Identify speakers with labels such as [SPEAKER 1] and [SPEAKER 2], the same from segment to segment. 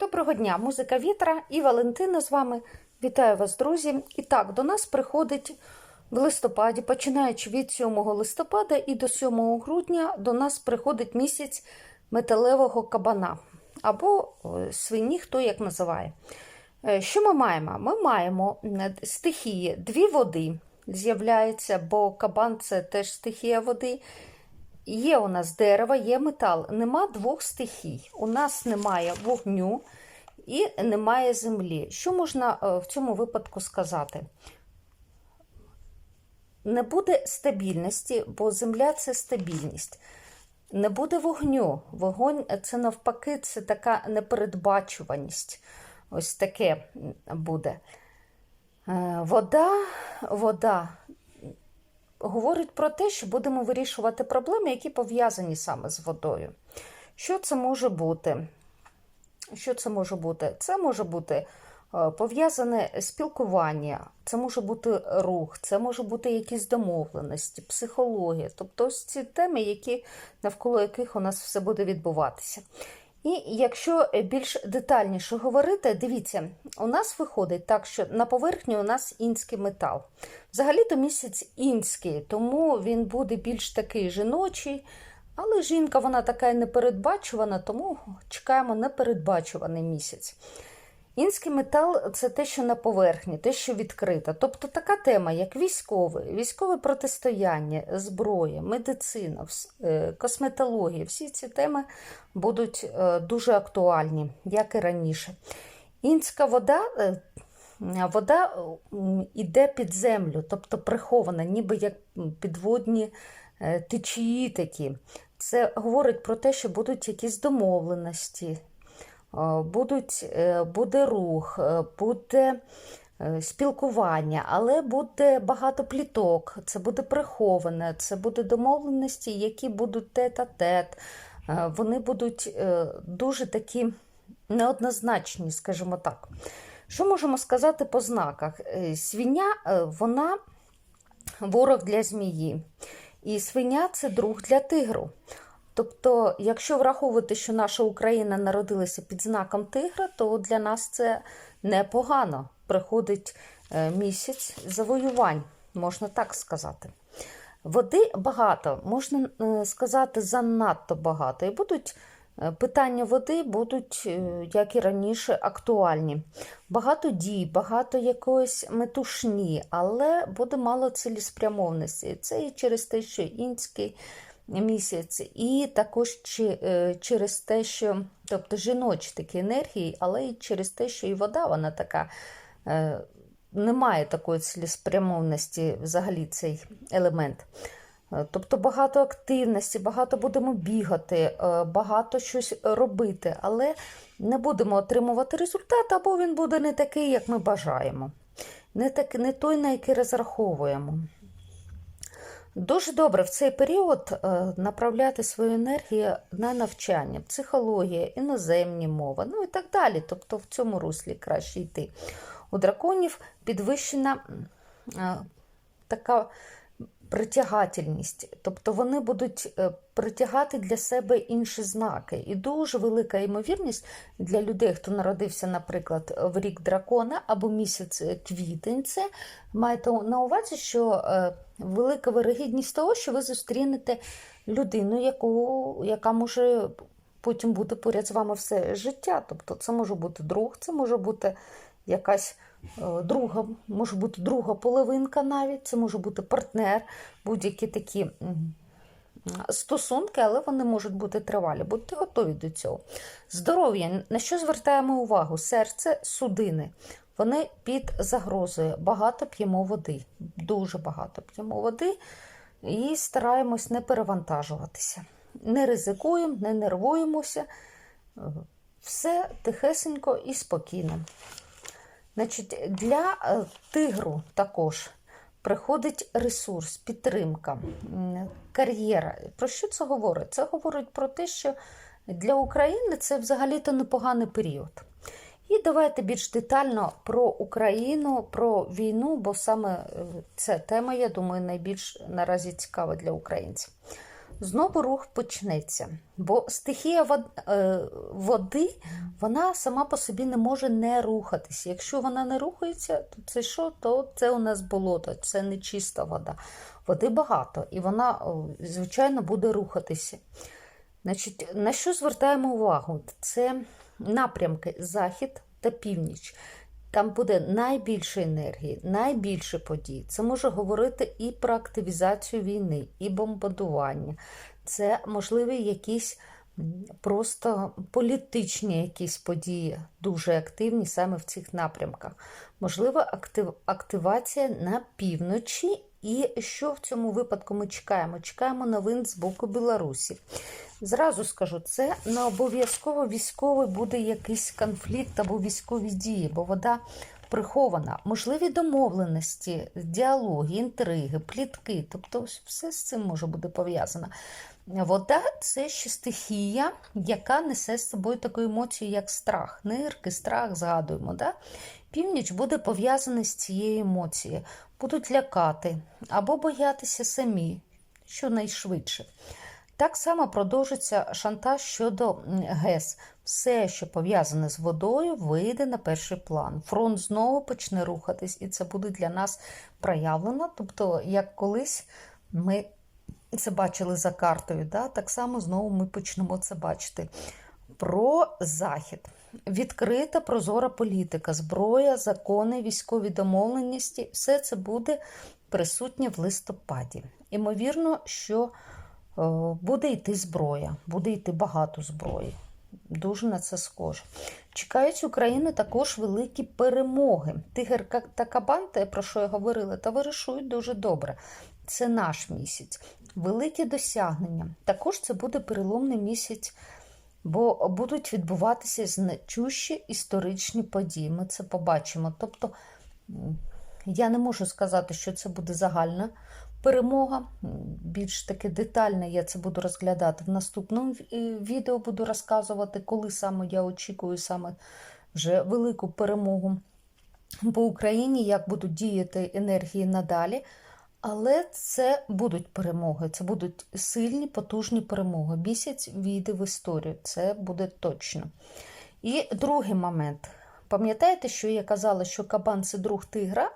[SPEAKER 1] Доброго дня, музика вітра і Валентина з вами. Вітаю вас, друзі. І так, до нас приходить в листопаді, починаючи від 7 листопада і до 7 грудня, до нас приходить місяць металевого кабана або свині, хто як називає. Е, Що ми маємо? Ми маємо стихії, дві води з'являються, бо кабан це теж стихія води. Є у нас дерево, є метал. Нема двох стихій. У нас немає вогню і немає землі. Що можна е, в цьому випадку сказати? Не буде стабільності, бо земля це стабільність. Не буде вогню. Вогонь це навпаки, це така непередбачуваність. Ось таке буде. Е, Вода, вода говорить про те, що будемо вирішувати проблеми, які пов'язані саме з водою. Що це може бути? Що це може бути? Це може бути е, пов'язане спілкування, це може бути рух, це може бути якісь домовленості, психологія, тобто ось ці теми, які, навколо яких у нас все буде відбуватися. І якщо більш детальніше говорити, дивіться, у нас виходить так, що на поверхні у нас інський метал. Взагалі-то місяць інський, тому він буде більш такий жіночий. Але жінка вона така непередбачувана, тому чекаємо непередбачуваний місяць. Інський метал це те, що на поверхні, те, що відкрито. Тобто така тема, як військове, військове протистояння, зброя, медицина, е, косметологія, всі ці теми будуть е, дуже актуальні, як і раніше. Інська вода, е, вода м, іде під землю, тобто прихована, ніби як підводні течії такі. Це говорить про те, що будуть якісь домовленості, будуть, е, буде рух, е, буде е, спілкування, але буде багато пліток, це буде приховане, це буде домовленості, які будуть тет-а-тет. Е, Вони будуть е, дуже такі неоднозначні, скажімо так. Що можемо сказати по знаках? Е, Свиня, е, вона ворог для змії. І свиня це друг для тигру. Тобто, якщо враховувати, що наша Україна народилася під знаком тигра, то для нас це непогано. Приходить е, місяць завоювань, можна так сказати. Води багато, можна е, сказати, занадто багато. І будуть е, питання води будуть, як і раніше, актуальні. Багато дій, багато якоїсь метушні, але буде мало цілеспрямовності. Це і через те, що інський місяць, і також е, через те, що, тобто жіночі такі енергії, але і через те, що і вода, вона така. е, Немає такої цілеспрямовності взагалі цей елемент. Е, Тобто багато активності, багато будемо бігати, багато щось робити, але не будемо отримувати результат, або він буде не такий, як ми бажаємо, не, так, не той, на який розраховуємо. Дуже добре в цей період е, направляти свою енергію на навчання, психологія, іноземні мови, ну і так далі. Тобто в цьому руслі краще йти. У драконів підвищена е, така притягательність, тобто вони будуть е, притягати для себе інші знаки. І дуже велика ймовірність для людей, хто народився, наприклад, в рік дракона або місяць квітень, це маєте на увазі, що велика вирогідність того, що ви зустрінете людину, яку, яка може потім бути поряд з вами все життя. Тобто це може бути друг, це може бути якась е, друга, може бути друга половинка навіть, це може бути партнер, будь-які такі стосунки, але вони можуть бути тривалі. Будьте готові до цього. Здоров'я. На що звертаємо увагу? Серце, судини. Вони під загрозою. Багато п'ємо води. Дуже багато п'ємо води і стараємось не перевантажуватися. Не ризикуємо, не нервуємося. Все тихесенько і спокійно. Значить, для е, тигру також приходить ресурс, підтримка, кар'єра. Про що це говорить? Це говорить про те, що для України це взагалі-то непоганий період. І давайте більш детально про Україну, про війну, бо саме е, ця тема, я думаю, найбільш наразі цікава для українців. знову рух почнеться. Бо стихія е, води, вона сама по собі не може не рухатися. Якщо вона не рухається, то це що? То це у нас болото, це не чиста вода. Води багато, і вона, звичайно, буде рухатися. Значить, на що звертаємо увагу? Це напрямки Захід та північ. Там буде найбільше енергії, найбільше подій. Це може говорити і про активізацію війни, і бомбардування. Це можливі якісь просто політичні якісь події, дуже активні саме в цих напрямках. Можлива актив, активація на півночі. І що в цьому випадку ми чекаємо? Чекаємо новин з боку Білорусі. Зразу скажу, це не обов'язково військовий буде якийсь конфлікт або військові дії, бо вода прихована. Можливі домовленості, діалоги, інтриги, плітки. Тобто все з цим може бути пов'язано. Вода це ще стихія, яка несе з собою таку емоцію, як страх. Нирки, страх згадуємо. Да? Північ буде пов'язана з цією емоцією. Будуть лякати або боятися самі, щонайшвидше. Так само продовжиться шантаж щодо ГЕС. Все, що пов'язане з водою, вийде на перший план. Фронт знову почне рухатись, і це буде для нас проявлено. Тобто, як колись ми це бачили за картою, да? так само знову ми почнемо це бачити. Про захід. Відкрита прозора політика, зброя, закони, військові домовленості все це буде присутнє в листопаді. Імовірно, що буде йти зброя, буде йти багато зброї. Дуже на це схоже. Чекають України також великі перемоги. Тигр та Кабан, те, про що я говорила, товаришують дуже добре. Це наш місяць. Великі досягнення. Також це буде переломний місяць, бо будуть відбуватися значущі історичні події. Ми це побачимо. Тобто, я не можу сказати, що це буде загальна перемога. Більш таки детально я це буду розглядати в наступному е, відео. Буду розказувати, коли саме я очікую саме вже велику перемогу по Україні, як будуть діяти енергії надалі. Але це будуть перемоги, це будуть сильні, потужні перемоги. Місяць війде в історію, це буде точно. І другий момент. Пам'ятаєте, що я казала, що кабан це друг тигра,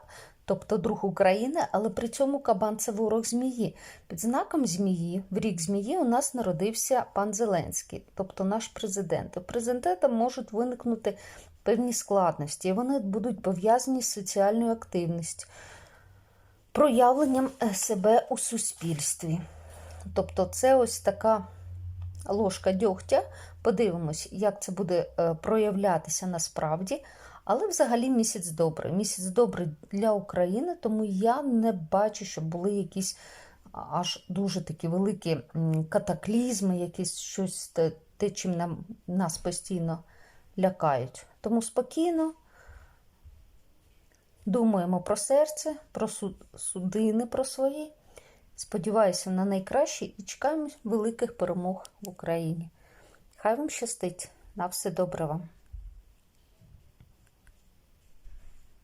[SPEAKER 1] тобто друг України, але при цьому кабан це ворог змії. Під знаком змії, в рік змії, у нас народився пан Зеленський, тобто наш президент. У президента можуть виникнути певні складності, і вони будуть пов'язані з соціальною активністю проявленням е, себе у суспільстві. Тобто, це ось така ложка дьогтя. Подивимось, як це буде е, проявлятися насправді. Але взагалі місяць добрий. Місяць добрий для України, тому я не бачу, щоб були якісь аж дуже такі великі катаклізми, якісь щось те, чим нам, нас постійно лякають. Тому спокійно. Думаємо про серце, про су- судини про свої. Сподіваюся на найкраще і чекаємо великих перемог в Україні. Хай вам щастить. На все добре вам.